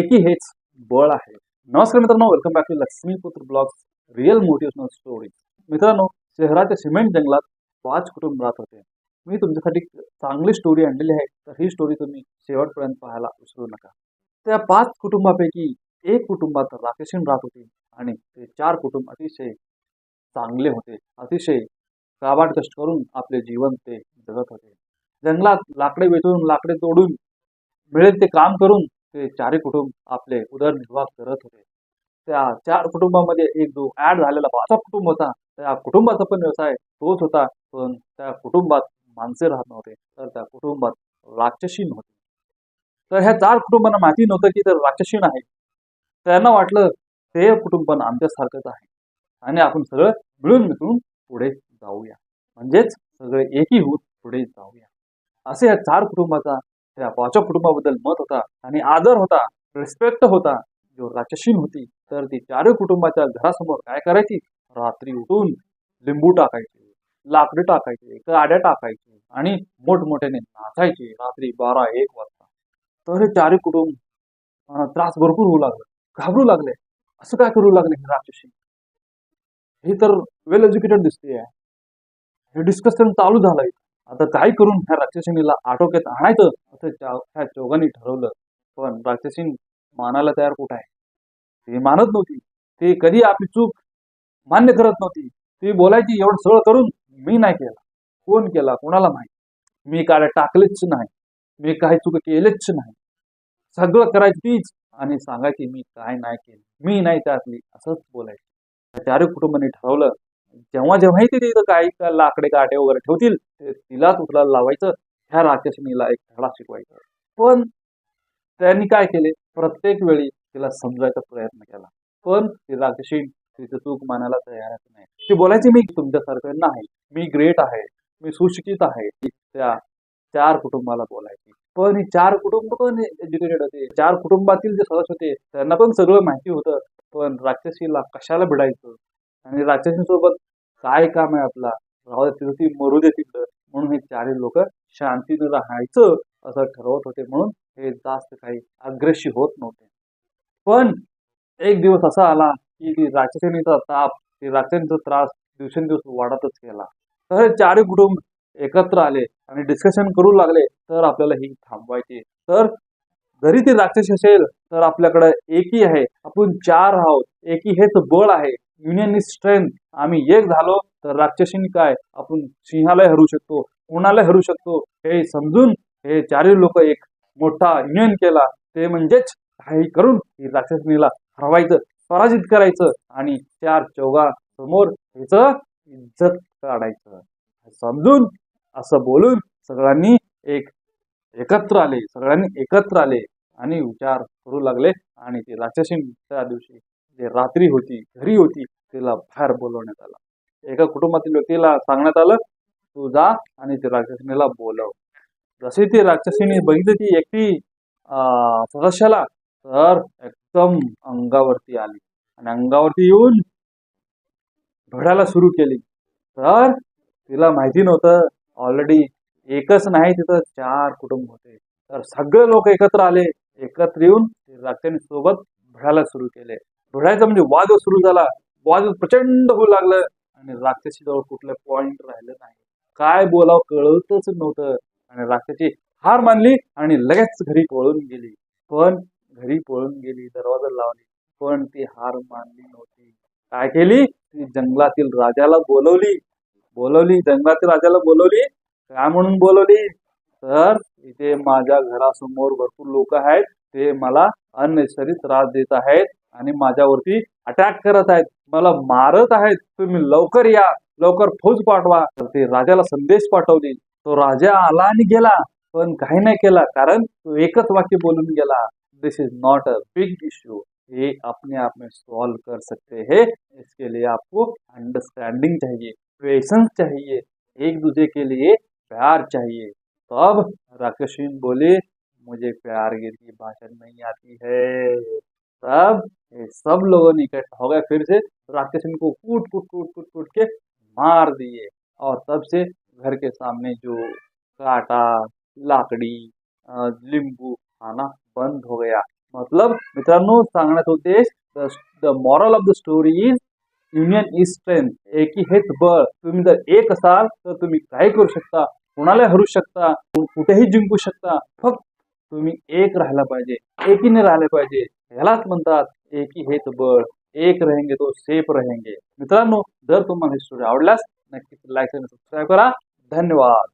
एकी हेच बळ आहे. नमस्कार मित्रांनो welcome back to Laxmiputra blogs real motivational story मित्रांनो शहराच्या सिमेंट जंगलात पाच कुटुंब राहत होते. मी तुमच्यासाठी चांगली स्टोरी आणलेली आहे तर ही स्टोरी तुम्ही शेवटपर्यंत पाहायला विसरू नका. त्या पाच कुटुंबापैकी एक कुटुंबात राकेशीन राहत होती आणि ते चार कुटुंब अतिशय चांगले होते. अतिशय काबाड कष्ट करून आपले जीवन ते जगत होते. जंगलात लाकडे वेचून लाकडे तोडून मिळेल ते काम करून ते चारही कुटुंब आपले उदरनिर्वाह करत होते. त्या चार कुटुंबामध्ये एक जो ऍड झालेला पाचवा कुटुंब होता. त्या कुटुंबाचा पण व्यवसाय तोच होता पण त्या कुटुंबात माणसे राहत नव्हते. तर त्या कुटुंबात राक्षसी होते तर ह्या चार कुटुंबांना माहिती नव्हतं की तर राक्षसीन आहे त्यांना वाटलं ते कुटुंब पण आमच्यासारखंच आहे. आणि आपण सगळं मिळून मिसळून पुढे जाऊया. म्हणजेच सगळे एकी होऊन पुढे जाऊया. असे या चार कुटुंबाचा त्या कुटुंबाबद्दल मत होता आणि आदर होता रिस्पेक्ट होता. जो राक्षसीन होती तर ती चारही कुटुंबाच्या घरासमोर काय करायची? रात्री उठून लिंबू टाकायचे लाकडे टाकायचे गाड्या टाकायचे आणि मोठमोठ्याने नाचायचे रात्री बारा एक वाजता. तर हे चारही कुटुंब त्रास भरपूर होऊ लागले घाबरू लागले. असं काय करू लागले हे राक्षसी? हे तर वेल एज्युकेटेड दिसते हे डिस्कशन चालू झालं आता काय करून ह्या राक्षसिनीला आटोक्यात आणायचं? असं ह्या चौघांनी ठरवलं. पण राक्षसीन मानायला तयार कुठं आहे? ती मानत नव्हती. ती कधी आपली चूक मान्य करत नव्हती. ती बोलायची एवढं सगळं करून मी नाही केला. कोण केला? कोणाला माहिती? मी काय टाकलेच नाही. मी काही चूक केलेच नाही. सगळं करायची तीच आणि सांगायची मी काय नाही केलं. मी नाही त्यातली असंच बोलायचं. त्या चारही कुटुंबाने ठरवलं. जेव्हा जेव्हाही ते तिथं काही लाकडे काटे वगैरे ठेवतील ते तिलाच उचलायला लावायचं ह्या राक्षसनीला एक धडा शिकवायचा. पण त्यांनी काय केले? प्रत्येक वेळी तिला समजायचा प्रयत्न केला. पण ती राक्षसी तिचं चूक मानायला तयारच नाही. ती बोलायची मी तुमच्यासारखं नाही. मी ग्रेट आहे. मी सुशिक्षित आहे. त्या चार कुटुंबाला बोलायची. पण ही चार कुटुंब पण एज्युकेटेड होते. चार कुटुंबातील जे सदस्य होते त्यांना पण सगळं माहिती होतं. पण राक्षसीला कशाला भिडायचं? आणि राक्षसीसोबत काय काम आहे आपला? राहू दे तिथं ती मरू दे तिकडं म्हणून हे चारही लोक शांतीनं राहायचं असं ठरवत होते. म्हणून हे जास्त काही अग्रेसिव्ह होत नव्हते. पण एक दिवस असा आला की ती ताप ती राक्षसीचा त्रास दिवसेंदिवस वाढतच गेला. तर हे चारही कुटुंब एकत्र आले आणि डिस्कशन करू लागले तर आपल्याला ही थांबवायची तर जरी ती राक्षस असेल तर आपल्याकडे एकी आहे. आपण चार आहोत. एकी हेच बळ आहे. युनियन इज स्ट्रेंथ आम्ही एक झालो तर राक्षसीने काय? आपण सिंहाला हरू शकतो कोणाला हरू शकतो. हे समजून हे चारही लोक एक मोठा युनियन केला. ते म्हणजेच काही करून ही राक्षसनीला हरवायचं पराजित करायचं आणि चार चौघा समोर हिच इज्जत काढायचं. समजून असं बोलून सगळ्यांनी एक एकत्र आले सगळ्यांनी एकत्र आले आणि विचार करू लागले आणि ते राक्षसीच्या दिवशी जे रात्री होती घरी होती तिला बाहेर बोलवण्यात आलं. एका कुटुंबातील व्यक्तीला सांगण्यात आलं तू जा आणि ती राक्षसिनीला बोलव. जसे ती राक्षसिनी बघितली ती एकटी सदस्याला तर एकदम अंगावरती आली. आणि अंगावरती येऊन भडायला सुरू केली. तर तिला माहिती नव्हतं ऑलरेडी एकच नाही तिथं चार कुटुंब होते. तर सगळे लोक एकत्र आले एकत्र येऊन राक्षसी सोबत भडायला सुरू केले. रडायचा म्हणजे वाद सुरू झाला. वाद प्रचंड होऊ लागलं आणि राक्षसी जवळ कुठलं पॉइंट राहिलं नाही. काय बोलावं कळतच नव्हतं. आणि राक्षसी हार मानली आणि लगेच घरी पळून गेली. पण घरी पळून गेली दरवाजा लावली. पण ती हार मानली नव्हती. काय केली? ती जंगलातील राजाला बोलवली. बोलवली जंगलातील राजाला बोलवली. काय म्हणून बोलवली? तर इथे माझ्या घरासमोर भरपूर लोक आहेत. ते मला अनैसर्गिक त्रास देत आहेत. आणि माझ्यावरती अटॅक करत आहेत. मला मारत आहेत. तुम्ही लवकर या. लवकर फौज पाठवा. तर ते राजाला संदेश पाठवली. तो राजा आला आणि गेला. पण काही नाही केला. कारण तो एकच वाक्य बोलून गेला. This is not a big issue ये अपने आप में सॉल्व कर सकते हैं. इसके लिए आपको अंडरस्टैंडिंग चाहिए. पेशेंस चाहिए. एक दूसरे के लिए प्यार चाहिए. तब राकेशीन बोले मुझे प्यार की भाषा नहीं आती है. तब सब लोगों ने इकट्ठा हो गए, फिर से राकेशन को कूट कूट कूट कूट कूट के मार दिए। और तब से घर के सामने जो काटा, लाकड़ी नींबू खाना बंद हो गया। मतलब मित्रांनो, सांगण्याचा उद्देश the moral of the story is union is strength एकी हेच बळ। तुम्ही जर एक असाल, तर तुम्ही काही करू शकता कुणाला हरू शकता कुठेही जिंकू शकता, फक्त तुम्ही एक राहायला पाहिजे, एकीने राहायला पाहिजे, ह्यालाच म्हणतात एकी हेच बळ एक रहेंगे तो सेफ रहेंगे। मित्रांनो जर तुम्हाला हे स्टोरी आवडल्यास नक्कीच लाईक आणि सबस्क्राईब करा. धन्यवाद.